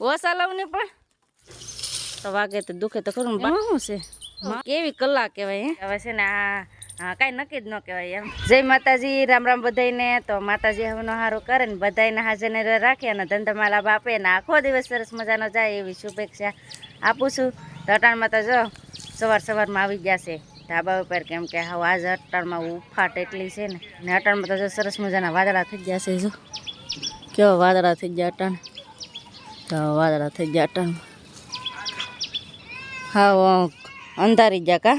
ઓછા ને પણ? તો વાગે તો દુખે તો ખરું શું છે? કેવી કલાક કહેવાય હવે છે ને આ હા કાંઈ નક્કી જ ન કહેવાય એમ. જય માતાજી રામ રામ બધાયને. તો માતાજી હવનો હારો કરે ને બધાને હાજરને રાખે અને ધંધામાં લાભ આપે ને આખો દિવસ સરસ મજાનો જાય એવી શુભેચ્છા આપું છું. તો અટાણમાં તો જો સવાર સવારમાં આવી ગયા છે. ધાબા ઉપર કેમ કે હવે આજ અટાણમાં ઉફાટ એટલી છે ને. અને અટાણમાં તો જો સરસ મજાના વાદળા થઈ ગયા છે જો. કેવા વાદળા થઈ ગયા અટાણ. તો વાદળા થઈ ગયા અટાણ હા અંધારી જા કા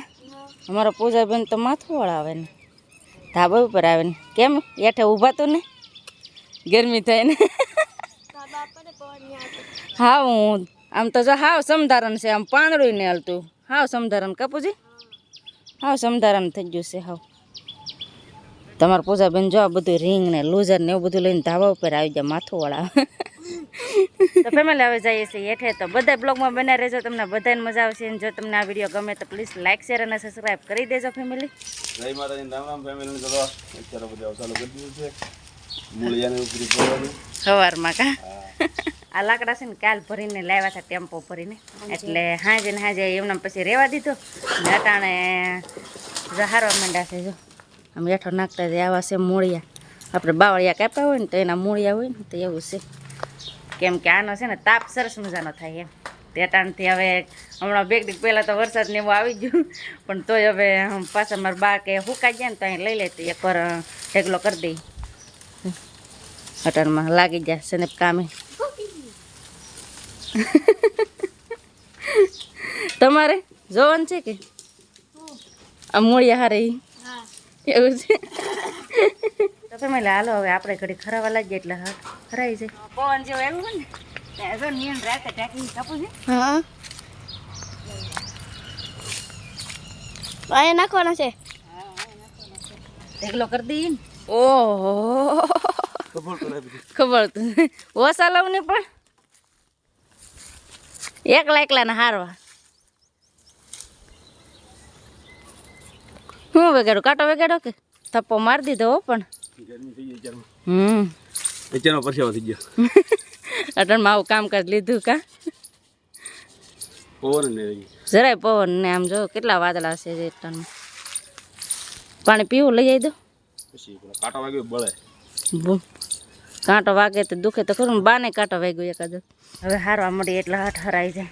અમારા પૂજાબેન તો માથું વળાવે ને. ધાબા ઉપર આવે ને. કેમ? હેઠે ઊભા તો ને? ગરમી થાય ને. હા હું આમ તો જો હાવ સમધારણ છે, આમ પાંદડું ને હાલતું. હાવ સમધારણ, કાપુજી? હાવ સમધારણ થઈ ગયું છે, હાવ. તમારા પૂજાબેન જો આ બધું રીંગ ને લૂઝર ને એવું બધું લઈને ધાબા ઉપર આવી જાય માથું વળાવે તો ફેમિલી હવે જઈએ છીએ હેઠે. તો બધા બ્લોગમાં બના રહેજો. તમને બધાને મજા આવશે. અને જો તમને આ વીડિયો ગમે તો પ્લીઝ લાઇક શેર અને સબસ્ક્રાઈબ કરી દેજો ફેમિલી જય માતાજી. રામ રામ ફેમિલી ચલો અત્યારે બધું અવસાલો કરી દીધું છે. મૂળિયાને ઉપરી પડવાનું સવારમાં કા? આ લાકડા છે ને કાલ ભરીને લાવ્યા હતા ટેમ્પો ભરીને. એટલે હાજે ને હાજે એમને પછી રહેવા દીધો. ને અટાણે જો હારવા માંડ્યા છે જો. આમ હેઠો નાખતા જાય, આવા છે મૂળિયા. આપણે બાવળિયા કાપ્યા હોય ને તો એના મૂળિયા હોય ને તો એવું છે. કેમ કે આનો છે ને તાપ સરસ મજાનો થાય એમ. તેટાણથી હવે હમણાં બે દીક પહેલાં તો વરસાદ ને એવું આવી ગયું, પણ તોય હવે પાછા મારા બા કે હુકાઈ જાય ને તો અહીં લઈ લેતી, એક એકવાર ઢેકલો કરી દઈ. અટાણમાં લાગી જાય છે ને કામે. તમારે જોવાનું છે કે? આ મૂળિયા હારે? એવું છે? તો તમે હાલો હવે આપણે ઘડી ખરાવા લાગીએ એટલે ખરાઈ જાય. પવન જેવું એવું હોય ને જો નિયમ રાતે ટાંકી કાપું છે. હા. અહીંયા નાખવાના છે? ઢેકલો કરી દઈએ ઓહો. ખબર તો લઉં ને પણ. એકલા એકલા ને હારવા. હું વગેડો કાંટો વગેડો કે? થપ્પો મારી દીધો હો પણ. ગરમી થઈ હમ. અત્યારનો પરસેવો થઈ ગયો. અટણમાં આવું કામકાજ લીધું કા? પવન જરાય પવન ને આમ જો કેટલા વાદળા છે જે ટનમાં પાણી પીવું લઈ આવી દો. કાંટો વાગ્યો બળે. કાંટો વાગે તો દુખે તો ખરું ને બાને કાંટો વાગ્યો એકાદ. હવે હારવા મળી એટલે હાથ હરાઈ જાય.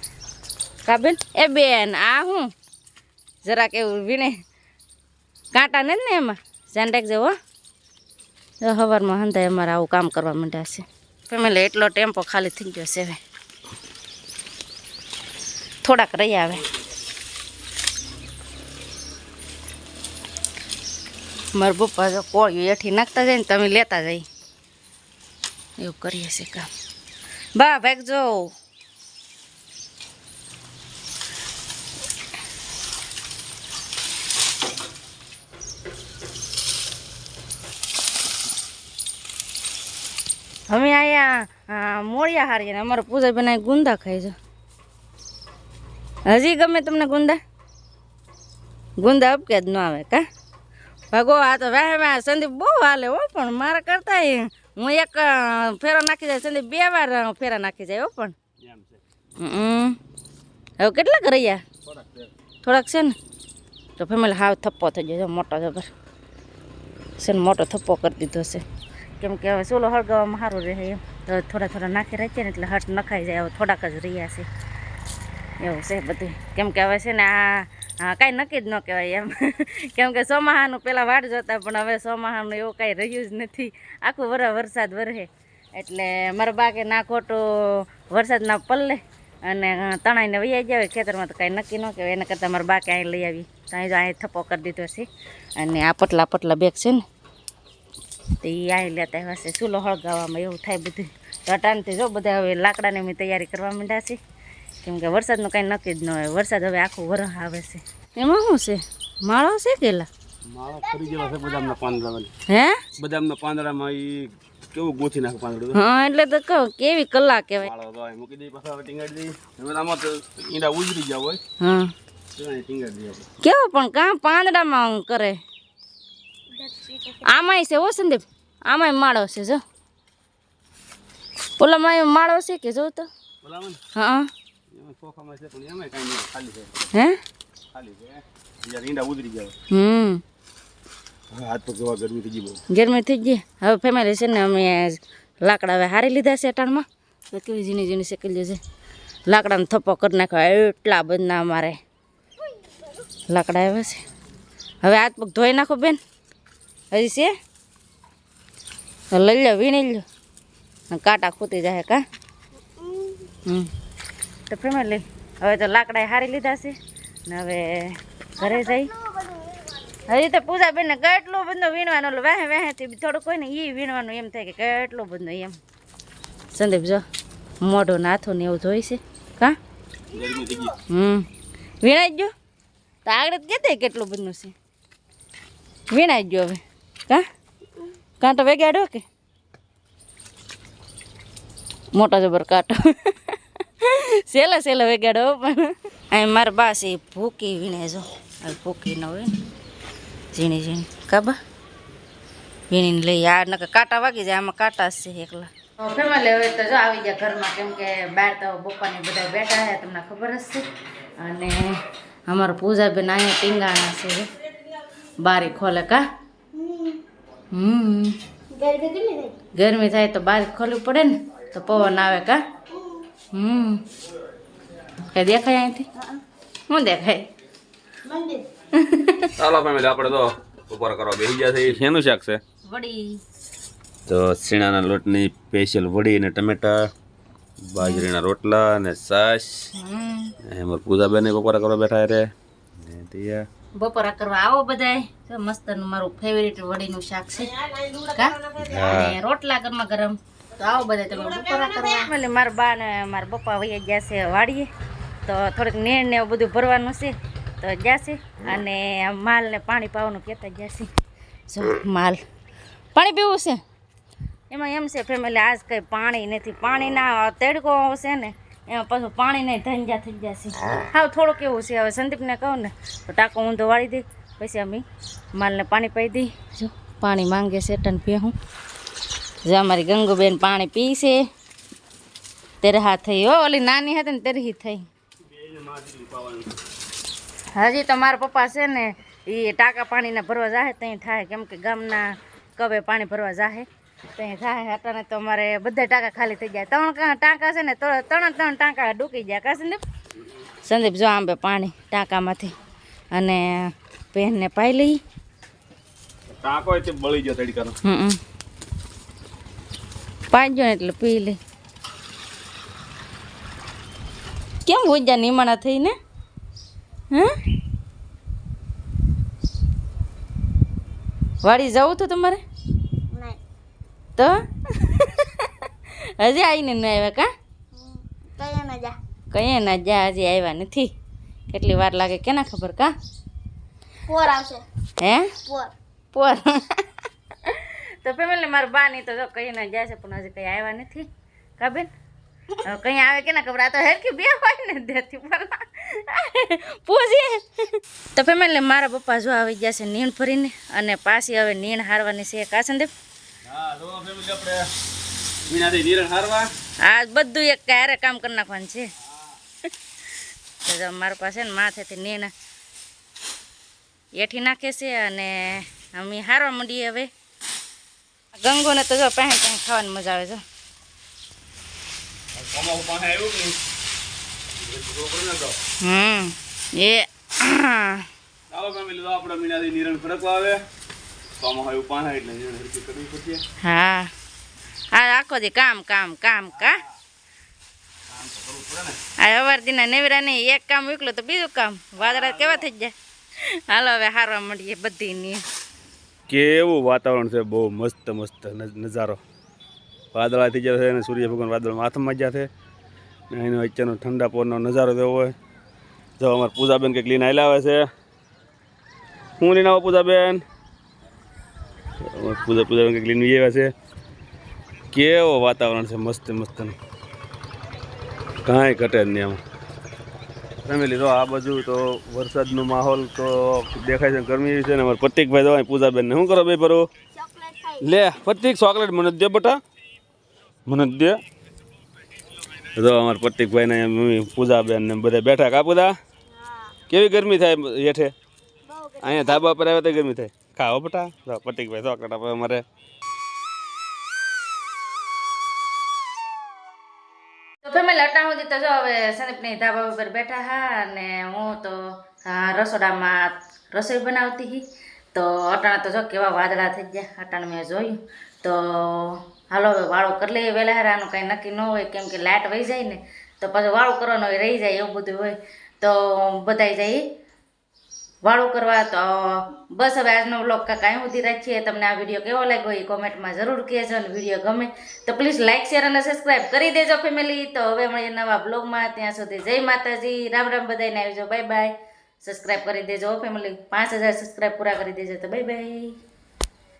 કાબેન એ બેન આ હું? જરાક એવું વીણે. કાંટા ને ને એમાં? ધ્યાન રાખજે હો. સવારમાં હંધાય અમારે આવું કામ કરવા માંડ્યા છે. ફેમિલી એટલો ટેમ્પો ખાલી થઈ ગયો છે હવે. થોડાક રહી આવે મારા પપ્પા જો કોળિયું એઠી નાખતા જાય ને તમે લેતા જાય એવું કરીએ છીએ કામ. બા ભાઈ જો અમે અહીંયા મોળિયા હારીએ ને અમારા પૂજા બનાવી ગુંદા ખાઈ છે. હજી ગમે તમને ગુંદા? ગુંદા અપકે જ ન આવે કા? ભાગો આ તો વાહે વાહ સંદીપ બહુ હાલે હો પણ મારા કરતા હું એક ફેરા નાખી જાય સંદીપ બે વાર ફેરા નાખી જાય હો પણ. હવે કેટલાક રહ્યા થોડાક છે. ને? તો ફેમિલી હાવ થપ્પો થઈ જાય મોટો જબર. છે ને મોટો થપ્પો કરી દીધો છે. કેમ કે હવે સોલો હળગાવવામાં સારું રહે. એમ તો થોડા થોડા નાખી રાખીએ ને એટલે હટ નખાઈ જાય. હવે થોડાક જ રહ્યા છે. એવું છે બધું. કેમ કે હવે છે ને આ હા કાંઈ નક્કી જ ન કહેવાય એમ. કેમ કે ચોમાહાનું પહેલાં વાટ જોતા, પણ હવે ચોમાહાનું એવું કાંઈ રહ્યું જ નથી. આખું વર, વરસાદ વરહે એટલે મારા બાકે ના ખોટું વરસાદના પલ્લે અને તણાઈને વૈયા જાય ખેતરમાં તો કાંઈ નક્કી ન કહેવાય. એના કરતાં મારા બાકે અહીં લઈ આવી. તો અહીં જો અહીં થપ્પો કરી દીધો છે. અને આ પટલા પટલા બેગ છે ને તો એ અહીં લેતા આવ્યા છે ચૂલો હળગાવવામાં એવું થાય બધું. અટાણથી જો બધા હવે લાકડાની અમે તૈયારી કરવા માંડ્યા છે કેમ કે વરસાદનું કાંઈ નક્કી જ ન હોય. વરસાદ હવે આખું વરહ આવે છે. એમાં શું છે? માળો છે કેલા માળો ફરી ગયેલો છે બદામના પાંદડામાં હે? બદામના પાંદડામાં એ કેવું ગોથી નાખે પાંદડું? હા એટલે તો કહું કેવી કલા કહેવાય? માળો મૂકી દઈ પાછા ટીંગાડી દઈ હવે આમાં તો ઈંડા ઉજરી ગયા હોય. હા. ટીંગાડી દઈએ કેવો પણ કાં પાંદડામાં કરે? આમાંય છે હો સંદીપ. આમાંય માળો છે જો. ઓલામાં માળો છે કે જો તો? હા. હે? હમ. ગરમી થઈ ગઈ હવે ફેમિલી છે ને અમે લાકડા હવે હારી લીધા છે અટાણમાં. તો કેવી ઝીણી ઝીણી શેકેલી છે. લાકડાનો થપ્પો કરી નાખ્યો. એટલા બધા અમારે. લાકડા આવ્યા છે. હવે હાથ પગ ધોઈ નાખો બેન. હજી છે? લઈ લો વીણી લો કાંટા ખૂતી જાય કા? હમ. તો ફેમિલી હવે તો લાકડા હારી લીધા છે. ને હવે ઘરે જઈ હજી તો પૂજા બેન કેટલું બધું વીણવાનું ઓલું વેહે વેહેથી થોડું કોઈ ને એ વીણવાનું એમ થાય કે કેટલું બધું એમ. સંદીપ જો, મોઢું નાથું ને એવું જોઈ છે. કા? હમ. વીણાઈ ગયો? તો આગળ કહેતા કેટલું બધું છે? વીણાઈ ગયો હવે. કા? કાંટો વેગાડ્યો કે? મોટા જબર કાંટો. સેલા સેલા વેગાડો પણ. અહીં મારા બા છે ભૂકી વીણે જો. ભૂકી ન હોય. ઝીણી ઝીણી. કાબા વીણીને લઈ આ નકર કાંટા વાગી જાય, આમાં કાંટા છે એકલા. ફેમિલી હવે તો જો આવી ગયા ઘરમાં, કેમ કે બહાર તો બપ્પાને બધા બેઠા છે, તમને ખબર જ છે. અને અમારા પૂજાબેન અહીંયા ટીંગાણા છે. બારી ખોલે કા? હમ. ગરમી થાય તો બારી ખોલવું પડે ને તો પવન આવે કા? હમ. કઈ દેખાય અહીંથી? શું દેખાય? ચાલો ફેમિલી આપણે તો ઉપર કરવા બેસી ગયા છે. શેનું શાક છે? વડી. તો શીણાના લોટની સ્પેશિયલ વડી અને ટમેટા બાજરીના રોટલા અને સાસ હમ. એમાં પૂજાબેન બપોરા કરવા બેઠા રે ને ત્યાં બપોરા કરવા આવો બધાય. મસ્ત મારું ફેવરિટ વડીનું શાક છે. કા? અને રોટલા ગરમા ગરમ. તો આવો બધા તમે બપોરા કરવા. એટલે મારા બા ને મારા પપ્પા વહી ગયા છે વાડીએ. તો થોડીક નેણ ને એવું બધું ભરવાનું છે. તો જશે અને માલને માલ ને પાણી પાવાનું કહેતા જશે જો માલ. પાણી પીવું છે? એમાં એમ છે ફેમિલી આજ કંઈ પાણી નથી. પાણી ના તડકો છે ને. એમાં પાછું પાણી નહીં ધંજા થઈ જશે હા થોડુંક એવું છે. હવે સંદીપને કહું ને, તો ટાંકો ઊંધો વાળી દઈ. પછી અમે માલને પાણી પાઈ દઈ. જો, પાણી માંગે છે ટન પીહું જો અમારી ગંગુબેન પાણી પીશે તેરે હા થઈ. હો, ઓલી નાની હતી ને તેરી થઈ. હજી તો મારા પપ્પા છે ને એ ટાંકા પાણીના ભરવા જાહે ત્યાં થાય. કેમ કે ગામના કવે પાણી ભરવા જાહે. ત્યાં થાય તો અમારે બધા ટાંકા ખાલી થઈ જાય ત્રણ ટાંકા છે ને ત્રણ ત્રણ ટાંકા ડૂકી જાય કા સંદીપ? સંદીપ જો આંબે પાણી ટાંકામાંથી. અને પેનને પાઈ લઈ. ટાંકો તે બળી ગયો તડકાનો. હમ પાઈ ગયો એટલે પી લઈ. કેમ ભૂજા નિમાણા થઈને હે? વાડી જવું તો તમારે? તો? હજી આવીને ન આવ્યા કા? કઈ ના જા. હજી આવ્યા નથી. કેટલી વાર લાગે કેના ખબર કા? પોર આવશે. હે? પોર. પોર. તો ફેમિલી મારા બા ની તો જો કઈ ના જાય છે પણ હજી કઈ આવ્યા નથી. કા બેન? કઈ આવે કે ના ખબર? આ તો હેરકી બે હોય ને દેતી પર પૂછી તો ફેમિલી મારા પપ્પા જો આવી ગયા છે નીણ ભરીને અને પાછી હવે નીણ હારવાની છે કાસનદેવ. હા બધું એક ક્યારે કામ કરી નાખવાનું છે? તો જો મારા પાસે ને માથેથી નીણ એઠી નાખે છે અને અમે હારવા માંડીએ હવે. ગંગોને તો જો પહેણ પહેણ ખાવાની મજા આવે તો હમ એ આપણે મીનાથી નીરણ ફરકવા આવે. પડશે હા. આખો દી કામ કામ કામ કા? આ અવાર દીના નેવરા નહીં એક કામ વિકલો તો બીજું કામ. વાદળા કેવા થઈ જાય હાલો હવે હારવા મળીએ બધી કેવું વાતાવરણ છે? બહુ મસ્ત મસ્ત નજારો. વાદળા થઈ જશે અને સૂર્ય ભગવાન વાદળ માથામાં જ્યાં છે. ને એનો વચ્ચેનો ઠંડા પોરનો નજારો જેવો હોય. જો અમારે પૂજાબેન કંઈક લઈને આવેલા આવે છે. હું લઈને આવો પૂજાબેન? પૂજા પૂજાબેન કંઈક લઈને આવ્યા છે. કેવો વાતાવરણ છે મસ્ત મસ્તનું કાંઈ ઘટે જ નહીં આમાં. ફેમિલી તો આ બાજુ તો વરસાદનો માહોલ તો દેખાય છે ગરમી છે ને. અમારે પ્રતિકભાઈ તો અહીં પૂજાબેન ને. શું કરો ભાઈ પરો લે પ્રતિક ચોકલેટ મને જ દે બટા. મને જ દે. તો અમારા પ્રતિકભાઈ ને મમ્મી પૂજાબેન ને બધા બેઠા. કાપુદા? પૂજા કેવી ગરમી થાય હેઠે? અહીંયા ધાબા પર આવ્યા તો ગરમી થાય. ખાઓ બટા? જો પ્રતિકભાઈ ચોકલેટ આપે અમારે સુધી તો જો હવે સંદીપની ધાબા ઉપર બેઠા હા, અને હું તો રસોડામાં રસોઈ બનાવતી હતી તો અટાણા તો જો કેવા વાદળા થઈ ગયા, અટાણ મેં જોયું. તો હાલો હવે વાળો કરી લઈએ વહેલા હારે, આનું કાંઈ નક્કી ન હોય, કેમ કે લાઇટ વહી જાય ને, તો પછી વાળું કરવાનું રહી જાય એવું બધું હોય. તો બધાય જાય વાળું કરવા તો બસ હવે આજનો વ્લોગ કાંઈ સુધી રાખીએ. તમને આ વીડિયો કેવો લાગ્યો એ કોમેન્ટમાં જરૂર કહેજો અને વીડિયો ગમે તો પ્લીઝ લાઇક શેર અને સબસ્ક્રાઈબ કરી દેજો ફેમિલી તો હવે મળીએ નવા બ્લોગમાં ત્યાં સુધી જય માતાજી. રામ રામ બધાને આવજો. બાય બાય સબસ્ક્રાઈબ કરી દેજો ફેમિલી પાંચ હજાર સબસ્ક્રાઈબ પૂરા કરી દેજો તો બાય બાય